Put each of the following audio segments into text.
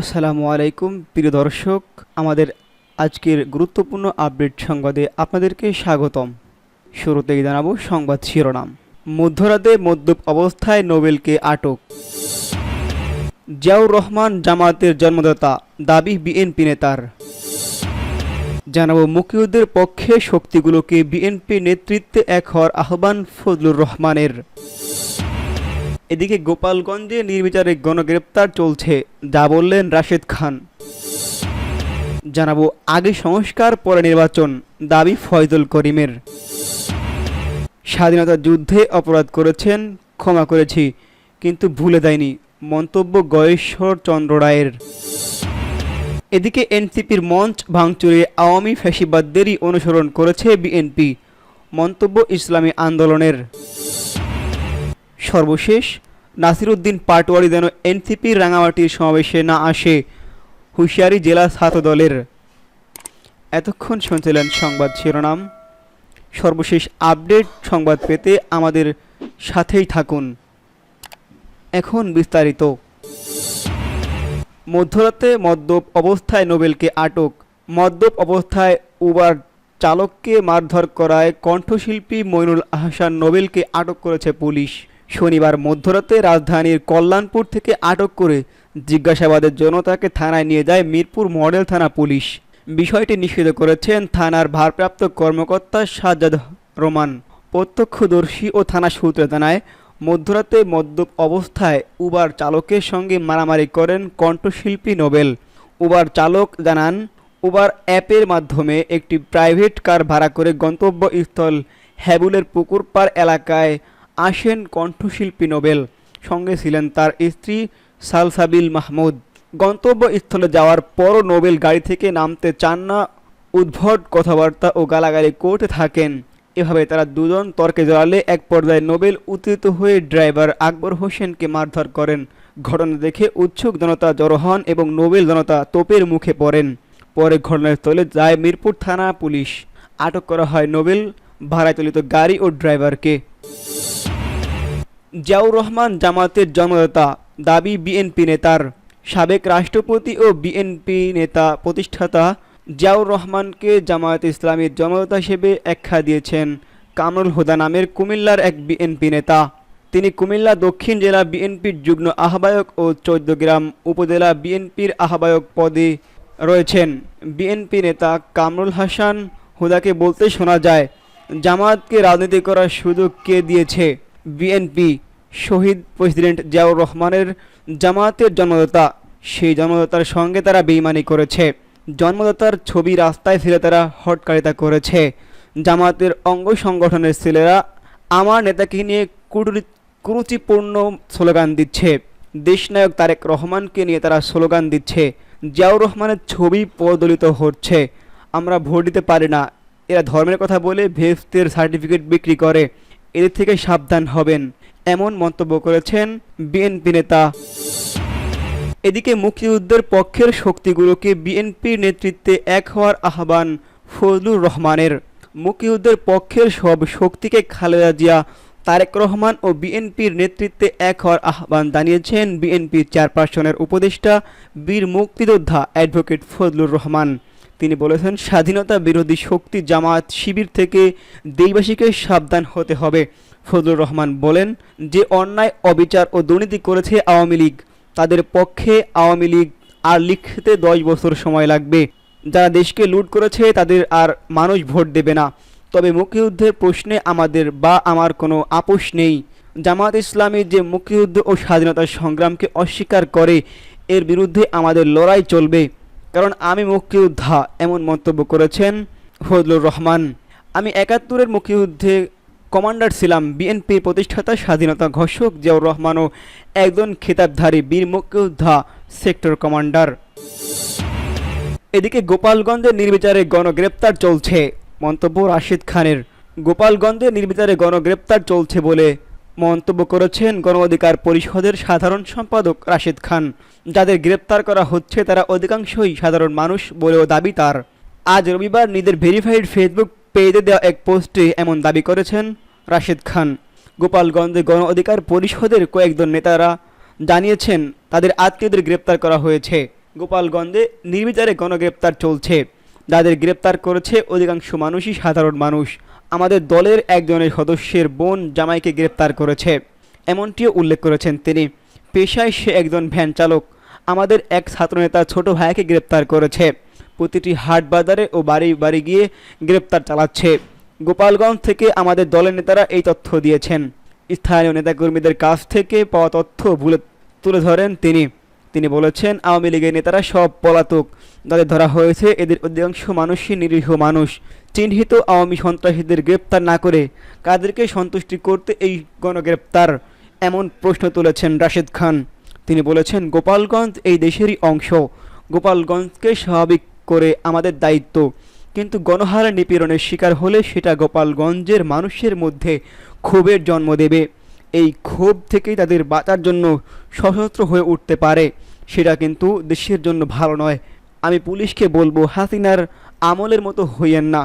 আসসালামু আলাইকুম, প্রিয় দর্শক। আমাদের আজকের গুরুত্বপূর্ণ আপডেট সংবাদে আপনাদেরকে স্বাগতম। শুরুতেই জানাব সংবাদ শিরোনাম। মধ্যরাতে মদ্যপ অবস্থায় নোবেলকে আটক। জিয়াউর রহমান জামাতের জন্মদাতা, দাবি বিএনপি নেতার। জানাব মুক্তিযুদ্ধের পক্ষে শক্তিগুলোকে বিএনপি নেতৃত্বে এক হওয়ার আহ্বান ফজলুর রহমানের। এদিকে গোপালগঞ্জে নির্বিচারে গণগ্রেপ্তার চলছে, যা বললেন রাশেদ খান। জানাব আগে সংস্কার, পরে নির্বাচন, দাবি ফয়জুল করিমের। স্বাধীনতা যুদ্ধে অপরাধ করেছেন, ক্ষমা করেছি, কিন্তু ভুলে দেয়নি মন্তব্য গয়েশ্বর চন্দ্র রায়ের। এদিকে এনসিপির মঞ্চ ভাঙচুরে আওয়ামী ফ্যাসিবাদদেরই অনুসরণ করেছে বিএনপি, মন্তব্য ইসলামী আন্দোলনের। সর্বশেষ, নাসিরুদ্দিন পাটোয়ারি যেন এনসিপির রাঙামাটির সমাবেশে না আসে, হুঁশিয়ারি জেলা ছাত্র দলের এতক্ষণ শুনছিলেন সংবাদ শিরোনাম। সর্বশেষ আপডেট সংবাদ পেতে আমাদের সাথেই থাকুন। এখন বিস্তারিত। মধ্যরাতে মদ্যপ অবস্থায় নোবেলকে আটক। মদ্যপ অবস্থায় উবার চালককে মারধর করায় কণ্ঠশিল্পী মইনুল আহসান নোবেলকে আটক করেছে পুলিশ। শনিবার মধ্যরাতে রাজধানীর কল্যাণপুর থেকে আটক করে জিজ্ঞাসাবাদের জন্য তাকে থানায় নিয়ে যায় মিরপুর মডেল থানা পুলিশ। বিষয়টি নিষিদ্ধ করেছেন থানার ভারপ্রাপ্ত কর্মকর্তা সাজ্জাদ রোমান প্রত্যক্ষদর্শী ও থানা সূত্রে জানায়, মধ্যরাতে মদ্যপ অবস্থায় উবার চালকের সঙ্গে মারামারি করেন কণ্ঠশিল্পী নোবেল। উবার চালক জানান, উবার অ্যাপের মাধ্যমে একটি প্রাইভেট কার ভাড়া করে গন্তব্যস্থল হ্যাবুলের পুকুরপাড় এলাকায় আসেন কণ্ঠশিল্পী নোবেল। সঙ্গে ছিলেন তার স্ত্রী সালসাবিল মাহমুদ। গন্তব্যস্থলে যাওয়ার পরও নোবেল গাড়ি থেকে নামতে চান না, উদ্ভট কথাবার্তা ও গালাগালি করতে থাকেন। এভাবে তারা দুজন তর্কে জড়ালে এক পর্যায়ে নোবেল উত্তেজিত হয়ে ড্রাইভার আকবর হোসেনকে মারধর করেন। ঘটনা দেখে উৎসুক জনতা জড়ো হন এবং নোবেল জনতা তোপের মুখে পড়েন। পরে ঘটনাস্থলে যায় মিরপুর থানা পুলিশ। আটক করা হয় নোবেল, ভাড়ায় চালিত গাড়ি ও ড্রাইভারকে। জিয়াউর রহমান জামাতের জন্মদাতা দাবি বিএনপি নেতার সাবেক রাষ্ট্রপতি ও বিএনপি নেতা প্রতিষ্ঠাতা জিয়াউর রহমানকে জামায়াত ইসলামীর জনদাতা হিসেবে আখ্যা দিয়েছেন কামরুল হুদা নামের কুমিল্লার এক বিএনপি নেতা। তিনি কুমিল্লা দক্ষিণ জেলা বিএনপির যুগ্ম আহ্বায়ক ও চৌদ্দগ্রাম উপজেলা বিএনপির আহ্বায়ক পদে রয়েছেন। বিএনপি নেতা কামরুল হাসান হুদাকে বলতে শোনা যায়, জামায়াতকে রাজনীতি করার সুযোগ কে দিয়েছে? বিএনপি শহীদ প্রেসিডেন্ট জিয়াউর রহমানের জামায়াতের জন্মদাতা। সেই জন্মদাতার সঙ্গে তারা বেইমানি করেছে। জন্মদাতার ছবি রাস্তায় ফেলে তারা হটকারিতা করেছে। জামায়াতের অঙ্গ সংগঠনের ছেলেরা আমার নেতাকে নিয়ে কুরুচি কুরুচিপূর্ণ স্লোগান দিচ্ছে। দেশনায়ক তারেক রহমানকে নিয়ে তারা স্লোগান দিচ্ছে। জিয়াউর রহমানের ছবি প্রদলিত হচ্ছে। আমরা ভোট দিতে পারি না। এরা ধর্মের কথা বলে ভেস্তের সার্টিফিকেট বিক্রি করে। এদের থেকে সাবধান হবেন, এমন মন্তব্য করেছেন বিএনপি নেতা। এদিকে মুক্তিযুদ্ধের পক্ষের শক্তিগুলোকে বিএনপির নেতৃত্বে এক হওয়ার আহ্বান ফজলুর রহমানের। মুক্তিযুদ্ধের পক্ষের সব শক্তিকে খালেদা জিয়া, তারেক রহমান ও বিএনপির নেতৃত্বে এক হওয়ার আহ্বান জানিয়েছেন বিএনপির চেয়ারপারসনের উপদেষ্টা বীর মুক্তিযোদ্ধা অ্যাডভোকেট ফজলুর রহমান। তিনি বলেছেন, স্বাধীনতা বিরোধী শক্তি জামায়াত শিবির থেকে দেশবাসীকে সাবধান হতে হবে। ফজলুর রহমান বলেন যে, অন্যায়, অবিচার ও দুর্নীতি করেছে আওয়ামী লীগ। তাদের পক্ষে আওয়ামী লীগ আর লিখতে দশ বছর সময় লাগবে। যারা দেশকে লুট করেছে, তাদের আর মানুষ ভোট দেবে না। তবে মুক্তিযুদ্ধের প্রশ্নে আমাদের বা আমার কোনো আপোষ নেই। জামাত ইসলামী যে মুক্তিযুদ্ধ ও স্বাধীনতার সংগ্রামকে অস্বীকার করে, এর বিরুদ্ধে আমাদের লড়াই চলবে। কারণ আমি মুক্তিযোদ্ধা এমন মন্তব্য করেছেন ফজলুর রহমান। আমি একাত্তরের মুক্তিযুদ্ধে কমান্ডার ছিলাম, বিএনপির প্রতিষ্ঠাতা স্বাধীনতা ঘোষক জিয়াউর রহমানও একজন খেতাবধারী বীর মুক্তিযোদ্ধা সেক্টর কমান্ডার। এদিকে গোপালগঞ্জে নির্বিচারে গণগ্রেপ্তার চলছে, মন্তব্য রাশিদ খানের। গোপালগঞ্জে নির্বিচারে গণগ্রেপ্তার চলছে বলে মন্তব্য করেছেন গণ অধিকার পরিষদের সাধারণ সম্পাদক রাশিদ খান। যাদের গ্রেপ্তার করা হচ্ছে, তারা অধিকাংশই সাধারণ মানুষ বলেও দাবি তার। আজ রবিবার নিজের ভেরিফাইড ফেসবুক পেজে দেওয়া এক পোস্টে এমন দাবি করেছেন রাশিদ খান। গোপালগঞ্জে গণ অধিকার পরিষদের কয়েকজন নেতারা জানিয়েছেন, তাদের আত্মীয়দের গ্রেপ্তার করা হয়েছে। গোপালগঞ্জে নির্বিচারে গণগ্রেপ্তার চলছে। যাদের গ্রেপ্তার করেছে অধিকাংশ মানুষই সাধারণ মানুষ। আমাদের দলের একজনের সদস্যের বোন জামাইকে গ্রেপ্তার করেছে। এমনটিও উল্লেখ করেছেন তিনি। পেশায় সে একজন ভ্যান চালক। আমাদের এক ছাত্রনেতা ছোট ভাইকে গ্রেপ্তার করেছে। প্রতিটি হাট বাজারে ও বাড়ি বাড়ি গিয়ে গ্রেপ্তার চালাচ্ছে। গোপালগঞ্জ থেকে আমাদের দলের নেতারা এই তথ্য দিয়েছেন। স্থানীয় নেতাকর্মীদের কাছ থেকে পাওয়া তথ্য ভুলে তুলে ধরেন তিনি। তিনি বলেছেন, আওয়ামী লীগের নেতারা সব পলাতক। যাদের ধরা হয়েছে। এদের অধিকাংশ মানুষই নিরীহ মানুষ। চিহ্নিত আওয়ামী সন্ত্রাসীদের গ্রেপ্তার না করে কাদেরকে সন্তুষ্টি করতে এই গণগ্রেপ্তার, এমন প্রশ্ন তুলেছেন রাশেদ খান। তিনি বলেছেন, গোপালগঞ্জ এই দেশেরই অংশ। গোপালগঞ্জকে স্বাভাবিক করে আমাদের দায়িত্ব। কিন্তু গণহারে নিপীড়নের শিকার হলে সেটা গোপালগঞ্জের মানুষের মধ্যে ক্ষোভের জন্ম দেবে। এই ক্ষোভ থেকেই তাদের বাঁচার জন্য সশস্ত্র হয়ে উঠতে পারে। সেটা কিন্তু দেশের জন্য ভালো নয়। আমি পুলিশকে বলব, হাসিনার আমলের মতো হইয়েন না।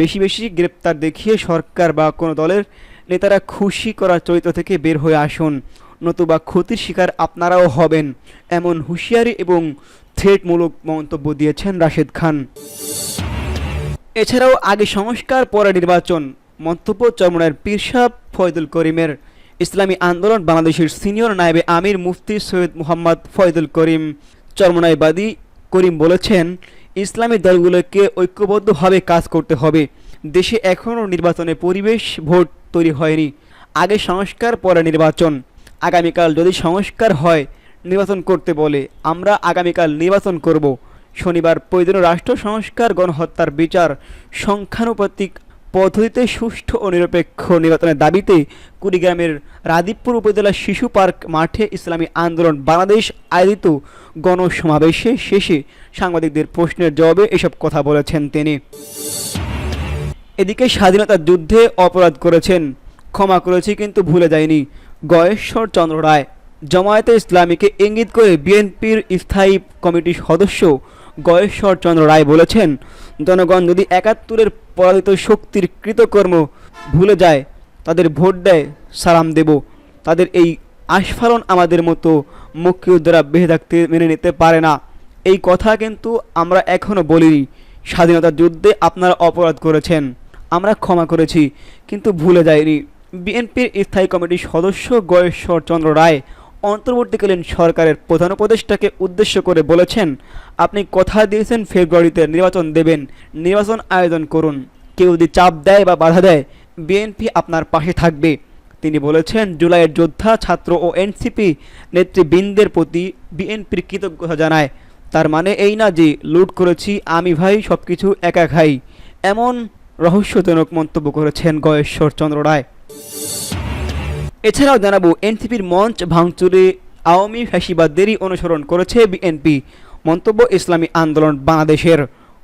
বেশি বেশি গ্রেপ্তার দেখিয়ে সরকার বা কোনো দলের নেতারা খুশি করার চরিত্র থেকে বের হয়ে আসুন। নতুবা ক্ষতির শিকার আপনারাও হবেন, এমন হুঁশিয়ারি এবং থ্রেটমূলক মন্তব্য দিয়েছেন রাশেদ খান। এছাড়াও আগে সংস্কার, পরে নির্বাচন, মন্তব্য চরমনার পীরসাহ ফয়দুল করিমের। ইসলামী আন্দোলন বাংলাদেশের সিনিয়র নায়েবে আমির মুফতি সৈয়দ মোহাম্মদ ফয়দুল করিম, চরমনাইবাদী করিম বলেছেন, ইসলামী দলগুলোকে ঐক্যবদ্ধভাবে কাজ করতে হবে। দেশে এখনও নির্বাচনের পরিবেশ ভোট তৈরি হয়নি। আগে সংস্কার, পরে নির্বাচন। আগামীকাল যদি সংস্কার হয়, নির্বাচন করতে বলে, আমরা আগামীকাল নির্বাচন করব। শনিবার প্রয়োজনীয় রাষ্ট্র সংস্কার, গণহত্যার বিচার, সংখ্যানুপাতিক পদ্ধতিতে সুষ্ঠু ও নিরপেক্ষ নির্বাচনের দাবিতে কুড়িগ্রামের রাদীপপুর উপজেলার শিশু পার্ক মাঠে ইসলামী আন্দোলন বাংলাদেশ আয়োজিত গণসমাবেশে শেষে সাংবাদিকদের প্রশ্নের জবাবে এসব কথা বলেছেন তিনি। এদিকে স্বাধীনতার যুদ্ধে অপরাধ করেছেন। ক্ষমা করেছি কিন্তু ভুলে যায়নি গয়েশ্বর চন্দ্র রায়। জমায়েতে ইসলামীকে ইঙ্গিত করে বিএনপির স্থায়ী কমিটির সদস্য গয়েশ্বর চন্দ্র রায় বলেছেন, জনগণ যদি একাত্তরের পরাজিত শক্তির কৃতকর্ম ভুলে যায়, তাদের ভোট দেয়, সালাম দেব। তাদের এই আস্ফালন আমাদের মতো মুক্তিযোদ্ধারা বেঁচে থাকতে মেনে নিতে পারে না। এই কথা কিন্তু আমরা এখনও বলিনি। স্বাধীনতার যুদ্ধে আপনারা অপরাধ করেছেন। আমরা ক্ষমা করেছি, কিন্তু ভুলে যায়নি বিএনপির স্থায়ী কমিটির সদস্য গয়েশ্বর চন্দ্র রায় অন্তর্বর্তীকালীন সরকারের প্রধান উপদেষ্টাকে উদ্দেশ্য করে বলেছেন, আপনি কথা দিয়েছেন ফেব্রুয়ারিতে নির্বাচন দেবেন, নির্বাচন আয়োজন করুন। কেউ যদি চাপ দেয় বা বাধা দেয়, বিএনপি আপনার পাশে থাকবে। তিনি বলেছেন, জুলাইয়ের যোদ্ধা, ছাত্র ও এনসিপি নেতৃবৃন্দের প্রতি বিএনপির কৃতজ্ঞতা জানায়। তার মানে এই না যে লুট করেছি, আমি ভাই সব কিছু একা খাই। এমন রহস্যজনক মন্তব্য করেছেন গয়েশ্বর চন্দ্র রায়। এছাড়াও জানাব, এনসিপির মঞ্চ ভাঙচুরে আওয়ামী ফ্যাসিবাদদেরই অনুসরণ করেছে বিএনপি। মন্তব্য, ইসলামী আন্দোলন বাংলাদেশের।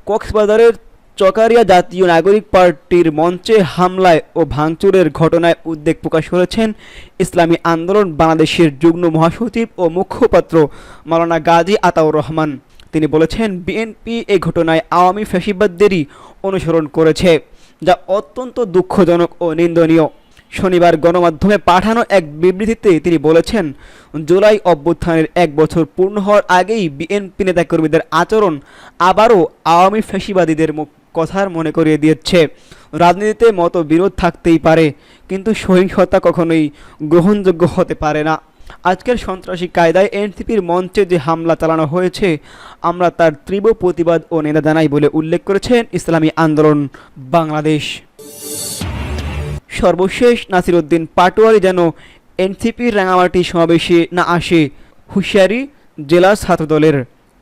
কক্সবাজারের চকারিয়া জাতীয় নাগরিক পার্টির মঞ্চে হামলায় ও ভাঙচুরের ঘটনায় উদ্বেগ প্রকাশ করেছেন ইসলামী আন্দোলন বাংলাদেশের যুগ্ম মহাসচিব ও মুখপাত্র মাওলানা গাজী আতাউর রহমান। তিনি বলেছেন, বিএনপি এই ঘটনায় আওয়ামী ফ্যাসিবাদদেরই অনুসরণ করেছে, যা অত্যন্ত দুঃখজনক ও নিন্দনীয়। শনিবার গণমাধ্যমে পাঠানো এক বিবৃতিতে তিনি বলেছেন, জুলাই অভ্যুত্থানের এক বছর পূর্ণ হওয়ার আগেই বিএনপি নেতাকর্মীদের আচরণ আবারও আওয়ামী ফ্যাসিবাদীদের কথার মনে করিয়ে দিচ্ছে রাজনীতিতে মত বিরোধ থাকতেই পারে, কিন্তু সহিংসতা কখনোই গ্রহণযোগ্য হতে পারে না। আজকের সন্ত্রাসী কায়দায় এনসিপির মঞ্চে যে হামলা চালানো হয়েছে, আমরা তার তীব্র প্রতিবাদ ও নেতা জানাই বলে উল্লেখ করেছেন ইসলামী আন্দোলন বাংলাদেশ। সর্বশেষ নাসিরউদ্দিন পাটোয়ারি যেন এনসিপির রাঙামাটি সমাবেশে না আসে। হুঁশিয়ারি জেলা ছাত্রদলের।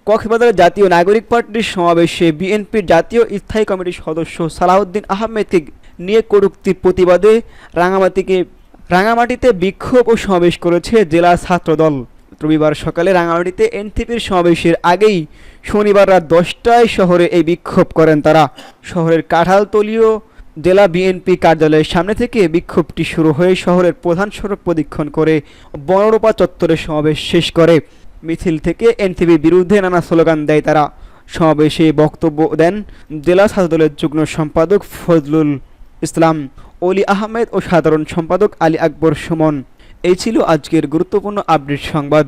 কক্সবাজারের জাতীয় নাগরিক পার্টির সমাবেশে বিএনপির জাতীয় স্থায়ী কমিটির সদস্য সালাউদ্দিন আহমেদকে নিয়ে কটূক্তির প্রতিবাদে রাঙামাটিকে রাঙামাটিতে বিক্ষোভ ও সমাবেশ করেছে জেলা ছাত্রদল। রবিবার সকালে রাঙামাটিতে এনসিপির সমাবেশের আগেই শনিবার রাত দশটায় শহরে এই বিক্ষোভ করেন তারা। শহরের কাঁঠালতলীয় জেলা বিএনপি কার্যালয়ের সামনে থেকে বিক্ষোভটি শুরু হয়ে শহরের প্রধান সড়ক প্রদক্ষিণ করে বনরূপা চত্বরে সমাবেশ শেষ করে। মিছিল থেকে এনসিপির বিরুদ্ধে নানা স্লোগান দেয় তারা। সমাবেশে বক্তব্য দেন জেলা ছাত্রদলের যুগ্ম সম্পাদক ফজলুল ইসলাম, অলি আহমেদ ও সাধারণ সম্পাদক আলী আকবর সুমন। এই ছিল আজকের গুরুত্বপূর্ণ আপডেট সংবাদ।